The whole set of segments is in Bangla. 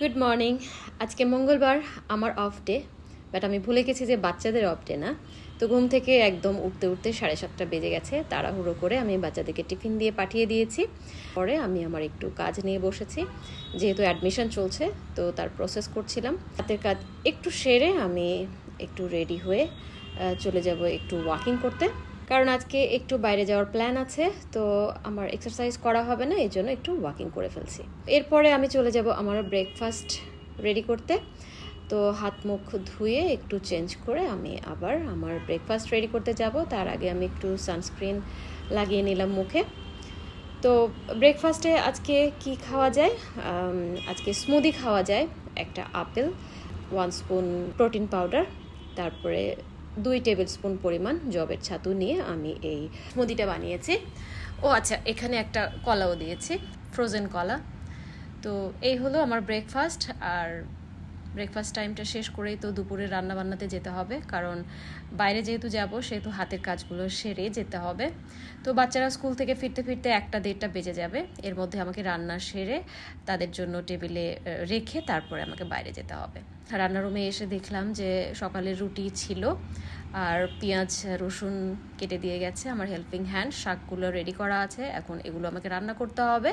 গুড মর্নিং আজকে মঙ্গলবার, আমার অফ ডে বাট আমি ভুলে গেছি যে বাচ্চাদের অফ ডে না। তো ঘুম থেকে একদম উঠতে উঠতে সাড়ে সাতটা বেজে গেছে, তাড়াহুড়ো করে আমি বাচ্চাদেরকে টিফিন দিয়ে পাঠিয়ে দিয়েছি। পরে আমি আমার একটু কাজ নিয়ে বসেছি, যেহেতু অ্যাডমিশন চলছে, তো তার প্রসেস করছিলাম। হাতের কাজ একটু সেরে আমি একটু রেডি হয়ে চলে যাব একটু ওয়াকিং করতে। কারণ আজকে একটু বাইরে যাওয়ার প্ল্যান আছে, তো আমার এক্সারসাইজ করা হবে না এই জন্য একটু ওয়াকিং করে ফেলছি। এরপরে আমি চলে যাব আমার ব্রেকফাস্ট রেডি করতে। তো হাত মুখ ধুয়ে একটু চেঞ্জ করে আমি আবার আমার ব্রেকফাস্ট রেডি করতে যাব। তার আগে আমি একটু সানস্ক্রিন লাগিয়ে নিলাম মুখে। তো ব্রেকফাস্টে আজকে কি খাওয়া যায়? আজকে স্মুদি খাওয়া যায়, একটা apple one spoon protein powder তারপরে দুই টেবিল স্পুন পরিমাণ জবের ছাতু নিয়ে আমি এই মুদিটা বানিয়েছি। ও আচ্ছা এখানে একটা কলাও দিয়েছি ফ্রোজেন কলা। তো এই হলো আমার ব্রেকফাস্ট আর ব্রেকফাস্ট টাইমটা শেষ করেই তো দুপুরে রান্না বান্নাতে যেতে হবে। কারণ বাইরে যেহেতু যাব, সেহেতু হাতের কাজগুলো সেরে যেতে হবে। তো বাচ্চারা স্কুল থেকে ফিরতে ফিরতে একটা দেড়টা বেজে যাবে। এর মধ্যে আমাকে রান্না সেরে তাদের জন্য টেবিলে রেখে তারপরে আমাকে বাইরে যেতে হবে। রান্নার রুমে এসে দেখলাম যে সকালের রুটি ছিল আর পেঁয়াজ, রসুন কেটে দিয়ে গেছে। আমার হেল্পিং হ্যান্ড শাকগুলো রেডি করা আছে। এখন এগুলো আমাকে রান্না করতে হবে।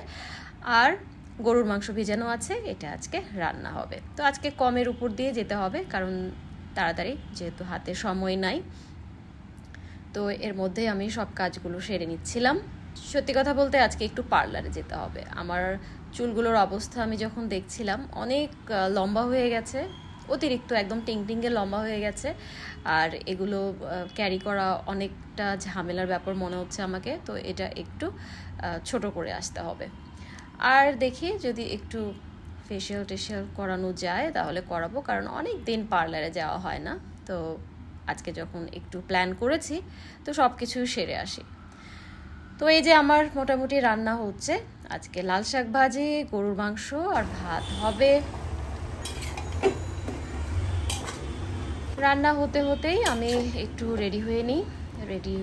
আর গরুর মাংস ভেজানো আছে, এটা আজকে রান্না হবে। তো আজকে কমের উপর দিয়ে যেতে হবে, কারণ তাড়াতাড়ি যেহেতু হাতে সময় নাই। তো এর মধ্যে আমি সব কাজগুলো সেরে নিচ্ছিলাম। সত্যি কথা বলতে আজকে একটু পার্লারে যেতে হবে। আমার চুলগুলোর অবস্থা আমি যখন দেখছিলাম, অনেক লম্বা হয়ে গেছে। অতিরিক্ত একদম টিং টিঙ্গে লম্বা হয়ে গেছে। আর এগুলো ক্যারি করা অনেকটা ঝামেলার ব্যাপার মনে হচ্ছে আমাকে। তো এটা একটু ছোট করে আসতে হবে। আর দেখি যদি একটু ফেশিয়াল টেশিয়াল করানো যায় তাহলে করাবো, কারণ অনেক দিন পার্লারে যাওয়া হয় না। তো আজকে যখন একটু প্ল্যান করেছি, তো সব কিছুই সেরে আসি। তো এই যে আমার মোটামুটি রান্না হচ্ছে, আজকে লাল শাক ভাজি, গরুর মাংস আর ভাত হবে। রান্না হতে হতেই আমি একটু রেডি হয়ে নিই রেডি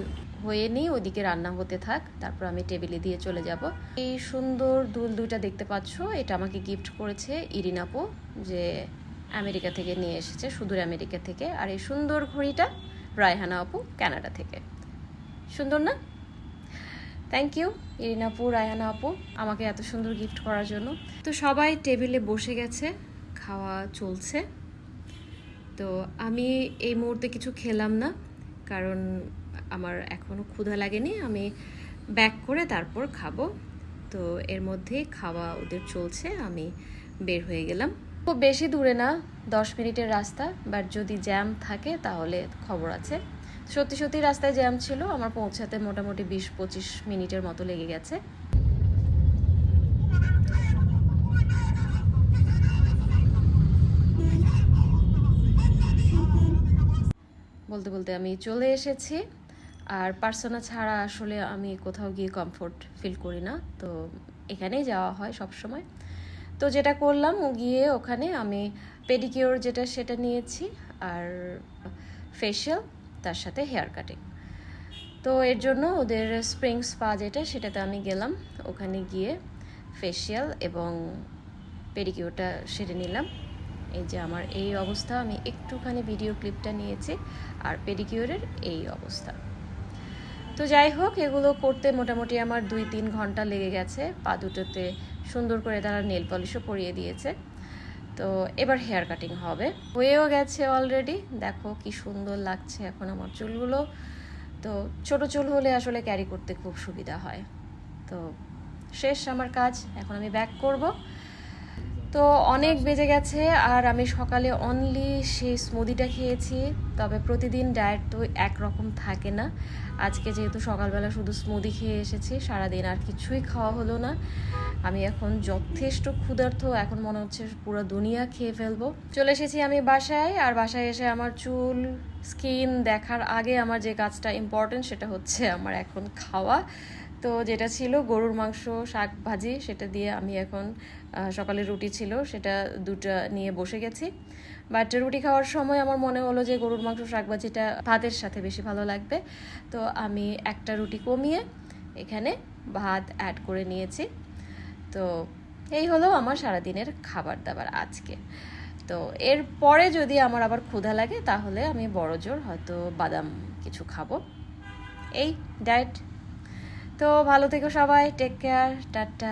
হয়ে নিই ওইদিকে রান্না হতে থাক, তারপর আমি টেবিলে দিয়ে চলে যাব। এই সুন্দর দুল দুইটা দেখতে পাচ্ছ, এটা আমাকে গিফট করেছে ইরিনাপু যে আমেরিকা থেকে নিয়ে এসেছে, সুদূর আমেরিকা থেকে। আর এই সুন্দর ঘড়িটা রায়হানা আপু, কানাডা থেকে। সুন্দর না? থ্যাংক ইউ ইরিনা আপু, রায়হানা আপু, আমাকে এত সুন্দর গিফট করার জন্য। তো সবাই টেবিলে বসে গেছে, খাওয়া চলছে। তো আমি এই মুহূর্তে কিছু খেলাম না, কারণ আমার এখনও ক্ষুধা লাগেনি, আমি ব্যাক করে তারপর খাব। তো এর মধ্যেই খাওয়া ওদের চলছে, আমি বের হয়ে গেলাম। খুব বেশি দূরে না, দশ মিনিটের রাস্তা বাট যদি জ্যাম থাকে তাহলে খবর আছে। সত্যি সত্যি রাস্তায় জ্যাম ছিল, আমার পৌঁছাতে মোটামুটি বিশ পঁচিশ মিনিটের মতো লেগে গেছে। বলতে বলতে আমি চলে এসেছি। আর পার্সোনা ছাড়া আসলে আমি কোথাও গিয়ে কমফোর্ট ফিল করি না। তো এখানেই যাওয়া হয় সব সময় তো যেটা করলাম, গিয়ে ওখানে আমি পেডিকিওর যেটা সেটা নিয়েছি আর ফেশিয়াল তার সাথে হেয়ার কাটিং তো এর জন্য ওদের স্প্রিং স্পা যেটা, সেটাতে আমি গেলাম। ওখানে গিয়ে ফেশিয়াল এবং পেডিকিওরটা সেরে নিলাম। এই যে আমার এই অবস্থা, আমি একটুখানি ভিডিও ক্লিপটা নিয়েছি। আর পেডিকিওরের এই অবস্থা। তো যাই হোক, এগুলো করতে মোটামুটি আমার দুই তিন ঘণ্টা লেগে গেছে। পা দুটোতে সুন্দর করে তারা নেল পলিশও পরিয়ে দিয়েছে। তো এবার হেয়ার কাটিং হবে। হয়েও গেছে অলরেডি দেখো কি সুন্দর লাগছে এখন আমার চুলগুলো। তো ছোট চুল হলে আসলে ক্যারি করতে খুব সুবিধা হয়। তো শেষ আমার কাজ। এখন আমি ব্যাক করব। তো অনেক বেজে গেছে আর আমি সকালে অনলি সেই স্মুদিটা খেয়েছি। তবে প্রতিদিন ডায়েট তো একরকম থাকে না। আজকে যেহেতু সকালবেলা শুধু স্মুদি খেয়ে এসেছি, সারাদিন আর কিছুই খাওয়া হলো না। আমি এখন যথেষ্ট ক্ষুধার্ত, এখন মনে হচ্ছে পুরো দুনিয়া খেয়ে ফেলব। চলে এসেছি আমি বাসায় আর বাসায় এসে আমার চুল স্কিন দেখার আগে আমার যে কাজটা ইম্পর্টেন্ট সেটা হচ্ছে আমার এখন খাওয়া। তো যেটা ছিল গরুর মাংস, শাক ভাজি, সেটা দিয়ে আমি এখন সকালে রুটি ছিল, সেটা দুটা নিয়ে বসে গেছি। বাট রুটি খাওয়ার সময় আমার মনে হলো যে গরুর মাংস, শাক ভাজিটা ভাতের সাথে বেশি ভালো লাগবে। তো আমি একটা রুটি কমিয়ে এখানে ভাত অ্যাড করে নিয়েছি। তো এই হলো আমার সারাদিনের খাবার দাবার আজকে। তো এর পরে যদি আমার আবার ক্ষুধা লাগে, তাহলে আমি বড় জোর হয়তো বাদাম কিছু খাব। এই ডায়েট তো ভালো থেকো সবাই টেক কেয়ার টাটা।